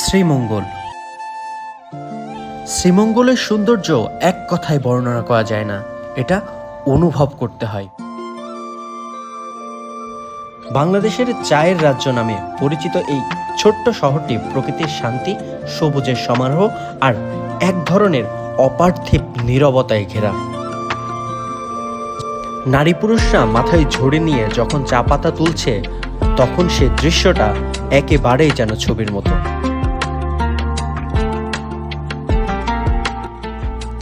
শ্রীমঙ্গল। শ্রীমঙ্গলের সৌন্দর্য এক কথায় বর্ণনা করা যায় না, এটা অনুভব করতে হয়। বাংলাদেশের চায়ের রাজ্য নামে পরিচিত এই ছোট্ট শহরটি প্রকৃতির শান্তি, সবুজের সমারোহ আর এক ধরনের অপার্থিব নীরবতায় ঘেরা। নারী পুরুষরা মাথায় ঝুড়ি নিয়ে যখন চা পাতা তুলছে, তখন সে দৃশ্যটা একেবারেই যেন ছবির মতো।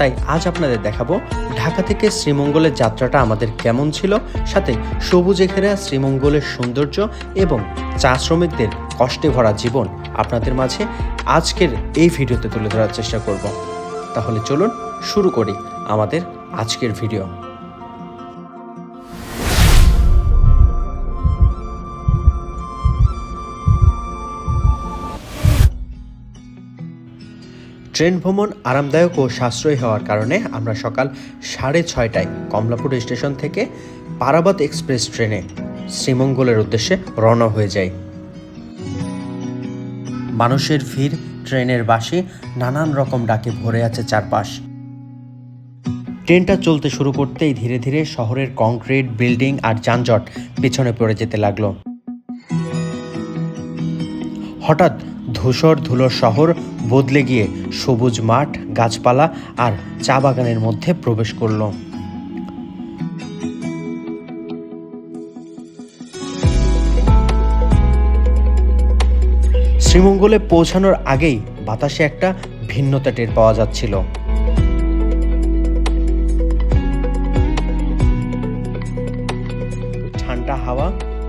তাই আজ আপনাদের দেখাবো ঢাকা থেকে শ্রীমঙ্গলের যাত্রাটা আমাদের কেমন ছিল, সাথে সবুজে ঘেরা শ্রীমঙ্গলের সৌন্দর্য এবং চা শ্রমিকদের কষ্টে ভরা জীবন আপনাদের মাঝে আজকের এই ভিডিওতে তুলে ধরার চেষ্টা করব। তাহলে চলুন শুরু করি আমাদের আজকের ভিডিও। ট্রেন ভ্রমণ আরামদায়ক ও সাশ্রয়ী হওয়ার কারণে আমরা সকাল সাড়ে ছয়টায় কমলাপুর স্টেশন থেকে পারাবত এক্সপ্রেস ট্রেনে শ্রীমঙ্গলের উদ্দেশ্যে রওনা হয়ে যাই। মানুষের ভিড়, ট্রেনের বাসে, নানান রকম ডাকে ভরে আছে চারপাশ। ট্রেনটা চলতে শুরু করতেই ধীরে ধীরে শহরের কংক্রিট, বিল্ডিং আর যানজট পেছনে পড়ে যেতে লাগল। হঠাৎ ধূসর ধুলোর শহর বদলে গিয়ে সবুজ মাঠ, গাছপালা আর চা বাগানের মধ্যে প্রবেশ করল। শ্রীমঙ্গলে পৌঁছানোর আগেই বাতাসে একটা ভিন্নতা টের পাওয়া যাচ্ছিল। ঠান্ডা হাওয়া,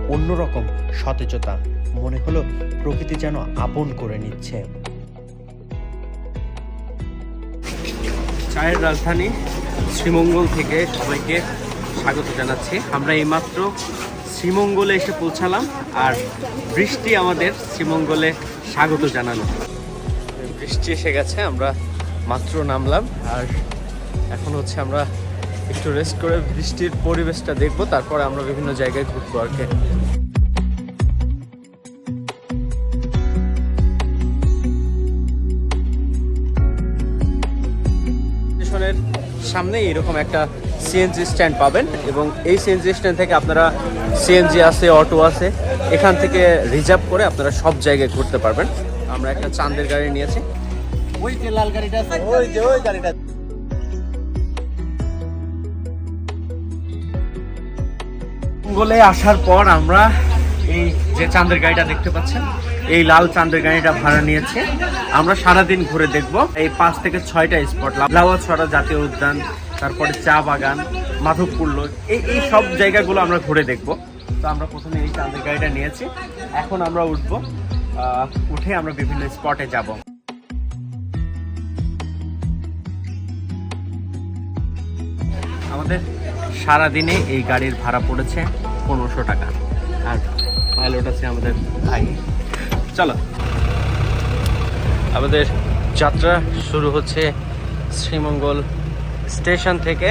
অন্যরকম সতেজতা। মনে হলো প্রকৃতি যেন আপন করে নিচ্ছে। চায়ের রাজধানী শ্রীমঙ্গল থেকে সবাইকে স্বাগত জানাচ্ছি। আমরা এইমাত্র শ্রীমঙ্গলে এসে পৌঁছালাম আর বৃষ্টি আমাদের শ্রীমঙ্গলে স্বাগত জানানো বৃষ্টি এসে গেছে আমরা মাত্র নামলাম আর এখন হচ্ছে আমরা একটু রেস্ট করে বৃষ্টির পরিবেশটা দেখব তারপরে আমরা বিভিন্ন জায়গায় ঘুরবো আর কি। সামনে এরকম একটা সিএনজি স্ট্যান্ড পাবেন এবং এই সিএনজি স্ট্যান্ড থেকে আপনারা সিএনজি আছে অটো আছে, এখান থেকে রিজার্ভ করে আপনারা সব জায়গায় ঘুরতে পারবেন। আমরা একটা চাঁদের গাড়ি নিয়েছি। ওই যে লাল গাড়িটা ওই যে ওই গাড়িটা বলে আসার পর আমরা এই যে চাঁদের গাড়িটা দেখতে পাচ্ছেন এই লাল চাঁদের গাড়িটা ভাড়া নিয়েছে। আমরা সারাদিন ঘুরে দেখব। এই পাঁচ থেকে ছয়টা স্পট লাওয়াছড়া জাতীয় উদ্যান, তারপরে চা বাগান, মাধবপুর লোক, এই এই সব জায়গাগুলো আমরা ঘুরে দেখব। তো আমরা প্রথমে এই চাঁদের গাড়িটা নিয়েছি। এখন আমরা উঠবো উঠে আমরা বিভিন্ন স্পটে যাব। আমাদের সারাদিনে এই গাড়ির ভাড়া পড়েছে পনেরোশো টাকা। আর পাইলট আছে আমাদের ভাই। চলো। আমাদের যাত্রা শুরু হচ্ছে শ্রীমঙ্গল স্টেশন থেকে।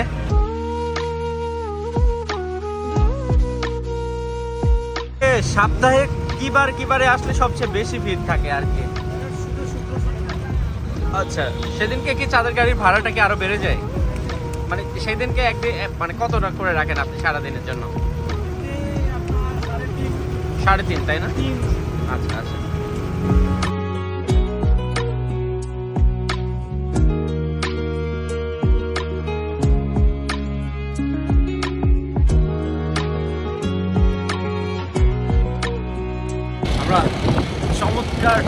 সপ্তাহে কিবার কিবারে আসলে সবচেয়ে বেশি ভিড় থাকে আর কি? আচ্ছা সেদিনকে কি চাঁদের গাড়ির ভাড়াটা কি আরও বেড়ে যায়? মানে সেদিনকে একদিন মানে কত টাকা করে রাখেন আপনি সারাদিনের জন্য? সাড়ে তিন, তাই না? আচ্ছা আচ্ছা। চমৎকার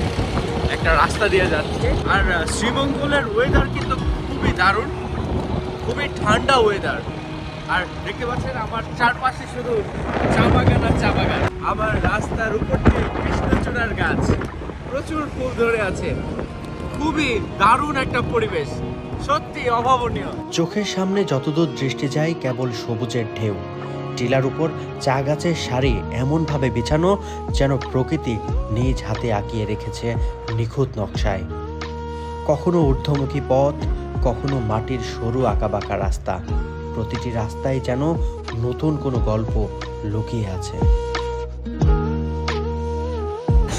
একটা রাস্তা দিয়ে যাচ্ছে। আর শ্রীমঙ্গলের ওয়েদার কিন্তু খুবই দারুণ, খুবই ঠান্ডা ওয়েদার আর দেখতে পাচ্ছেন, আমার চারপাশে শুধু চা বাগান আর চা বাগান। আমার রাস্তার উপর দিয়ে কৃষ্ণচূড়ার গাছ। প্রচুর ফুল ধরে আছে। খুবই দারুণ একটা পরিবেশ। সত্যি অভাবনীয়। চোখের সামনে যতদূর দৃষ্টি যায়, কেবল সবুজের ঢেউ। টিলার উপর চা গাছের সারি এমনভাবে বিছানো যেন প্রকৃতি নিজ হাতে আঁকিয়ে রেখেছে নিখুঁত নকশায়। কখনো ঊর্ধ্বমুখী পথ কখনো মাটির সরু আঁকাবাঁকা রাস্তা। প্রতিটি রাস্তায় যেন নতুন কোনো গল্প লুকিয়ে আছে।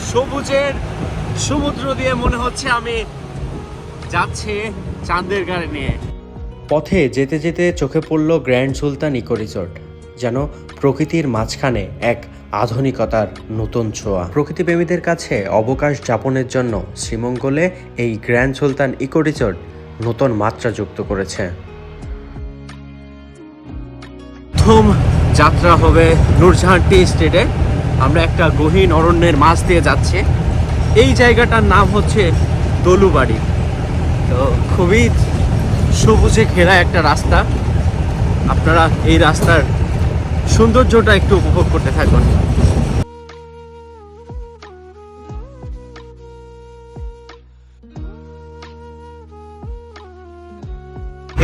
সবুজের সমুদ্র দিয়ে মনে হচ্ছে আমি যাচ্ছি চাঁদের গাড়ি নিয়ে। পথে যেতে যেতে চোখে পড়ল গ্র্যান্ড সুলতান ইকো রিসোর্ট। যেন প্রকৃতির মাঝখানে এক আধুনিকতার নতুন ছোঁয়া। প্রকৃতিপ্রেমীদের কাছে অবকাশ যাপনের জন্য শ্রীমঙ্গলে এই গ্র্যান্ড সুলতান ইকো রিসোর্ট নতুন মাত্রা যুক্ত করেছে। প্রথম যাত্রা হবে নূরজাহান টি স্টেটে। আমরা একটা গহীন অরণ্যের মাছ দিয়ে যাচ্ছি। এই জায়গাটার নাম হচ্ছে দলুবাড়ি। তো খুবই সবুজে ঘেরা একটা রাস্তা। আপনারা এই রাস্তার সৌন্দর্যটা একটু উপভোগ করতে থাকুন।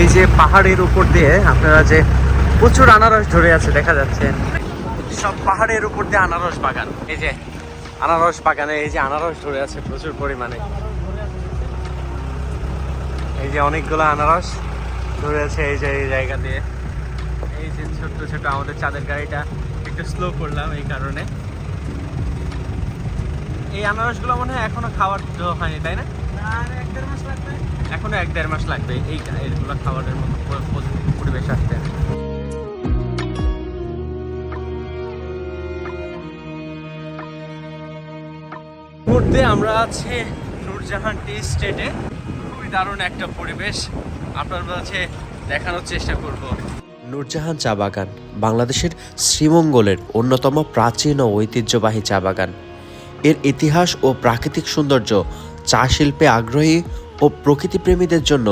এই যে পাহাড়ের উপর দিয়ে আপনারা যে প্রচুর আনারস ধরে আছে, দেখা যাচ্ছে। সব পাহাড়ের উপর দিয়ে আনারস বাগান। এই যে আনারস বাগানে এই যে আনারস ধরে আছে প্রচুর পরিমাণে। এই যে অনেকগুলো আনারস ধরে আছে এই যে, এই জায়গা দিয়ে। এই যে ছোট্ট ছোট আমাদের চাঁদের গাড়িটা একটু স্লো করলাম এই কারণে। এই আনারসগুলো মনে হয় এখনও খাওয়ার হয়নি তাই না? এখনও এক দেড় মাস লাগবে এই এইগুলো খাবারের মতো পরিবেশ আসতে। মুহূর্তে আমরা আছি নূরজাহান টি স্টেটে। খুবই দারুণ একটা পরিবেশ। আপনার কাছে দেখানোর চেষ্টা করব। নূরজাহান চা বাগান, বাংলাদেশের শ্রীমঙ্গলের অন্যতম প্রাচীন ও ঐতিহ্যবাহী চা বাগান। এর ইতিহাস ও প্রাকৃতিক সৌন্দর্য চা শিল্পে আগ্রহী ও প্রকৃতিপ্রেমীদের জন্য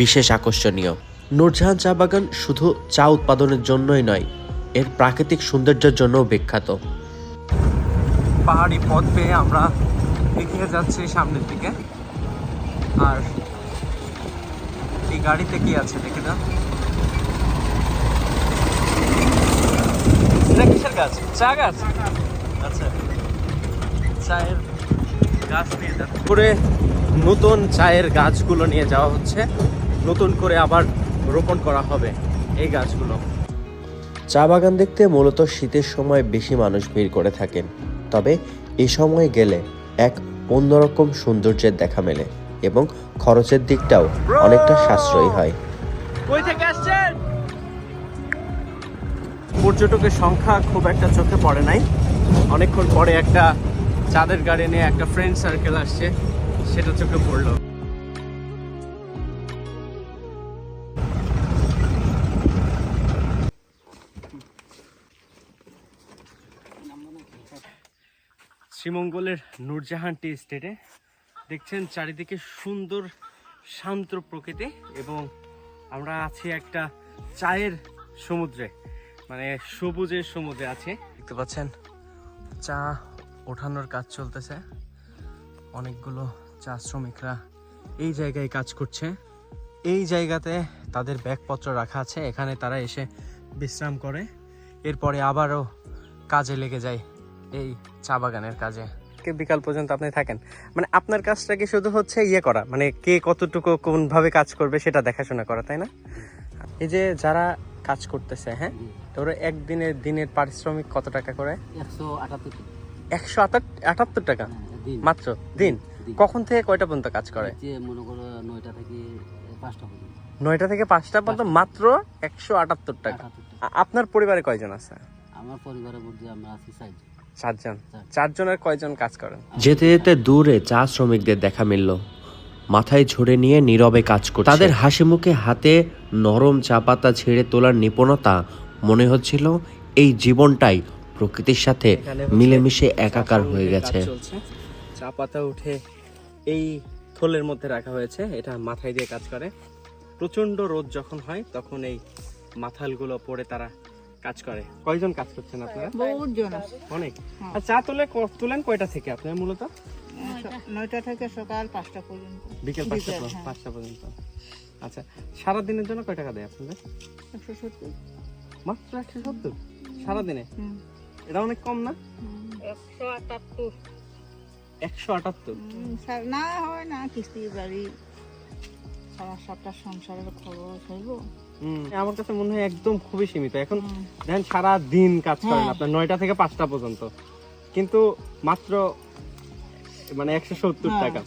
বিশেষ আকর্ষণীয়। নূরজাহান চা বাগান শুধু চা উৎপাদনের জন্যই নয়, এর প্রাকৃতিক সৌন্দর্যের জন্যও বিখ্যাত। পাহাড়ি পথ পেয়ে আমরা এগিয়ে যাচ্ছি সামনের দিকে। আর এই গাড়িতে কি আছে দেখে না এটা কিসের গাছ চা গাছ আচ্ছা চায়ের গাছ নিয়ে করে নতুন চায়ের গাছগুলো নিয়ে যাওয়া হচ্ছে। নতুন করে আবার রোপণ করা হবে এই গাছগুলো। চা বাগান দেখতে মূলত শীতের সময় বেশি মানুষ ভিড় করে থাকেন। তবে এই সময় গেলে এক অন্যরকম সৌন্দর্যের দেখা মেলে এবং খরচের দিকটাও অনেকটা সাশ্রয়ী হয়। কই থেকে পর্যটকের সংখ্যা খুব একটা চোখে পড়ে নাই। অনেকক্ষণ পরে একটা চাঁদের গাড়ি নিয়ে একটা ফ্রেন্ড সার্কেল আসছে, সেটা চোখে পড়ল। শ্রীমঙ্গলের নূরজাহান টি স্টেটে দেখছেন চারিদিকে সুন্দর, শান্ত প্রকৃতি এবং আমরা আছি একটা চায়ের সমুদ্রে। মানে সবুজের সমুদ্রে আছে। দেখতে পাচ্ছেন? চা ওঠানোর কাজ চলতেছে। অনেকগুলো চা শ্রমিকরা এই জায়গায় কাজ করছে। এই জায়গাতে তাদের ব্যাগপত্র রাখা আছে। এখানে তারা এসে বিশ্রাম করে। এরপরে আবারও কাজে লেগে যায় এই চা বাগানের কাজে। বিকাল পর্যন্ত আপনি থাকেন। মানে আপনার কাজটা কি শুধু হচ্ছে ইয়ে করা? মানে কে কতটুকু কোনভাবে কাজ করবে সেটা দেখাশোনা করা, তাই না? এই যে যারা কাজ করতেছে হ্যাঁ? তো ওরা একদিনের দিনের পারিশ্রমিক কত টাকা করে? একশো আটাত্তর টাকা। একশো আটাত্তর টাকা? হ্যাঁ, মাত্র? দিন। কখন থেকে কয়টা পর্যন্ত কাজ করে? মনে করো নয়টা থেকে পাঁচটা পর্যন্ত। নয়টা থেকে পাঁচটা পর্যন্ত মাত্র একশো আটাত্তর টাকা। আপনার পরিবারে কয়জন আছে? আমার পরিবারের মধ্যে আমরা আছি চারজন। চারজনের কয়জন কাজ করেন? যেতে যেতে দূরে চা শ্রমিকদের দেখা মিলল। মাথায় ঝরে নিয়ে নীরবে কাজ করছে। তাদের হাসি মুখে হাতে নরম চা পাতা ছেড়ে তোলার নিপুণতা মনে হচ্ছিল এই জীবনটাই প্রকৃতির সাথে মিলেমিশে একাকার হয়ে গেছে। চা পাতা উঠে এই থলের মধ্যে রাখা হয়েছে এটা মাথায় দিয়ে কাজ করে। প্রচণ্ড রোদ যখন হয় তখন এই মাথালগুলো পরে তারা কাজ করে। কয়জন কাজ করছেন আপনারা? বহুত জন আছে। অনেক। আর চা তুলে তুলেন কয়টা থেকে আপনার মূলত? নয়টা থেকে সকাল পাঁচটা পর্যন্ত। বিকেল পাঁচটা হ্যাঁ। পাঁচটা পর্যন্ত। আচ্ছা সারাদিনের জন্য কয় টাকা দেয় আপনাদের? একশো সত্তর। মাত্র একশো সত্তর? সারাদিনে। এটা অনেক কম না? একশো আটাত্তর। একশো আটাত্তর? না হয় না কিস্তি বাড়ি। সারা সপ্তাহ সংসারের খবর হইব হুম, আমার কাছে মনে হয় একদম খুবই সীমিত। এখন। দেখেন সারা দিন কাজ করেন হ্যাঁ। আপনার নয়টা থেকে পাঁচটা পর্যন্ত। কিন্তু মাত্র মানে একশো সত্তর হ্যাঁ। টাকা।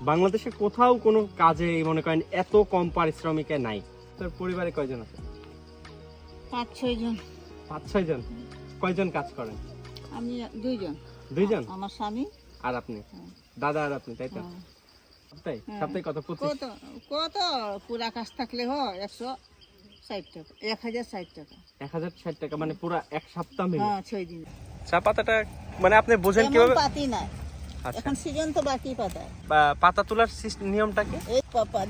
বাংলাদেশে কোথাও কোনো কাজে মনে করেন এত কম পারিশ্রমিকে নাই। তোর পরিবারে কয়জন আছে? পাঁচ ছয় জন পাঁচ ছয় জন কয়জন কাজ করেন? আমি দুইজন। দুইজন? আমার স্বামী। আর আপনি? হ্যাঁ। দাদা আর আপনি তাই তো? হ্যাঁ। সপ্তাহে। সপ্তাহে কত? কত? কত? পুরা কাজ থাকলে হয় একশো ষাট টাকা এক হাজার ষাট টাকা। এক হাজার ষাট টাকা মানে পুরো এক সপ্তাহ মিলে। হ্যাঁ ছয় দিন। চা পাতাটা মানে আপনি বোঝেন কীভাবে পাতি নাই। আচ্ছা এখন সিজন তো বাকি পাতা। পাতা তোলার নিয়মটা কি? এই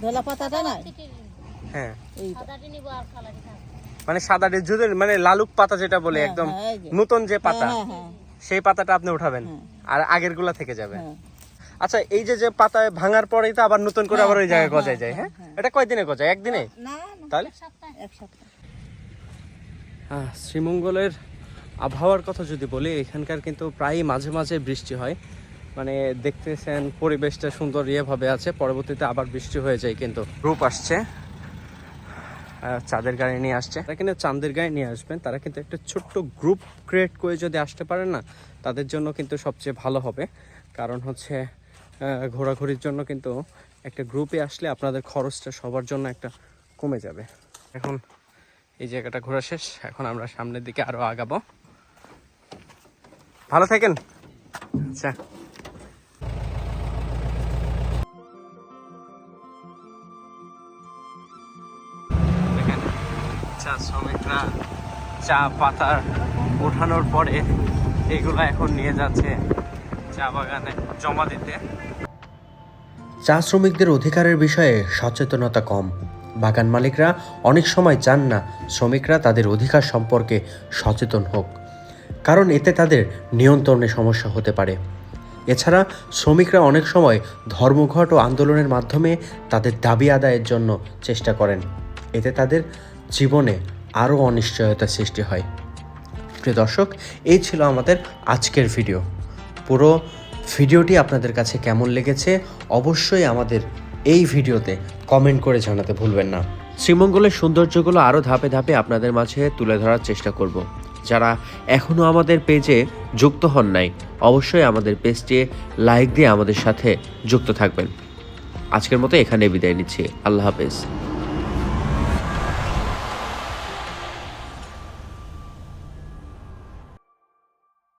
ধলা পাতাটা নাই হ্যাঁ। এই মানে সাদা যদি মানে লালুক পাতা যেটা বলে হ্যাঁ, একদম হ্যাঁ। নতুন যে পাতা হ্যাঁ হ্যাঁ। সেই পাতাটা আপনি উঠাবেন। আর আগেরগুলা থেকে যাবে। আচ্ছা এই যে যে পাতা ভাঙার পরেই তো আবার নতুন করে আবার ওই জায়গায় গজায় যায় হ্যাঁ এটা কয়দিনে গজায়? একদিনে? না না তাহলে? এক হ্যাঁ শ্রীমঙ্গলের আবহাওয়ার কথা যদি বলি এখানকার কিন্তু প্রায়ই মাঝে মাঝে বৃষ্টি হয়। মানে দেখতেছেন পরিবেশটা সুন্দর ইয়েভাবে আছে পরবর্তীতে আবার বৃষ্টি হয়ে যায় কিন্তু। রূপ আসছে। চাঁদের গাড়ি নিয়ে আসছে। তারা কিন্তু চাঁদের গাড়ি নিয়ে আসবেন তারা কিন্তু একটা ছোট্ট গ্রুপ ক্রিয়েট করে যদি আসতে পারেন না তাদের জন্য কিন্তু সবচেয়ে ভালো হবে। কারণ হচ্ছে ঘোরাঘুরির জন্য কিন্তু একটা গ্রুপে আসলে আপনাদের খরচটা সবার জন্য একটা কমে যাবে। এখন এই জায়গাটা ঘোরা শেষ এখন আমরা সামনের দিকে আরও আগাবো। ভালো থাকেন। আচ্ছা। চা শ্রমিকরা চা পাতা ওঠানোর পরে এগুলো এখন নিয়ে যাচ্ছে চা বাগানে জমা দিতে। চা শ্রমিকদের অধিকারের বিষয়ে সচেতনতা কম। বাগান মালিকরা অনেক সময় চান না শ্রমিকরা তাদের অধিকার সম্পর্কে সচেতন হোক, কারণ এতে তাদের নিয়ন্ত্রণে সমস্যা হতে পারে। এছাড়া শ্রমিকরা অনেক সময় ধর্মঘট ও আন্দোলনের মাধ্যমে তাদের দাবি আদায়ের জন্য চেষ্টা করেন। এতে তাদের জীবনে আরও অনিশ্চয়তা সৃষ্টি হয়। প্রিয় দর্শক, এই ছিল আমাদের আজকের ভিডিও। পুরো ভিডিওটি আপনাদের কাছে কেমন লেগেছে অবশ্যই আমাদের এই ভিডিওতে কমেন্ট করে জানাতে ভুলবেন না। শ্রীমঙ্গলের সৌন্দর্যগুলো আরও ধাপে ধাপে আপনাদের মাঝে তুলে ধরার চেষ্টা করব। যারা এখনও আমাদের পেজে যুক্ত হন নাই, অবশ্যই আমাদের পেজটি লাইক দিয়ে আমাদের সাথে যুক্ত থাকবেন। আজকের মতো এখানে বিদায় নিচ্ছি। আল্লাহ হাফেজ।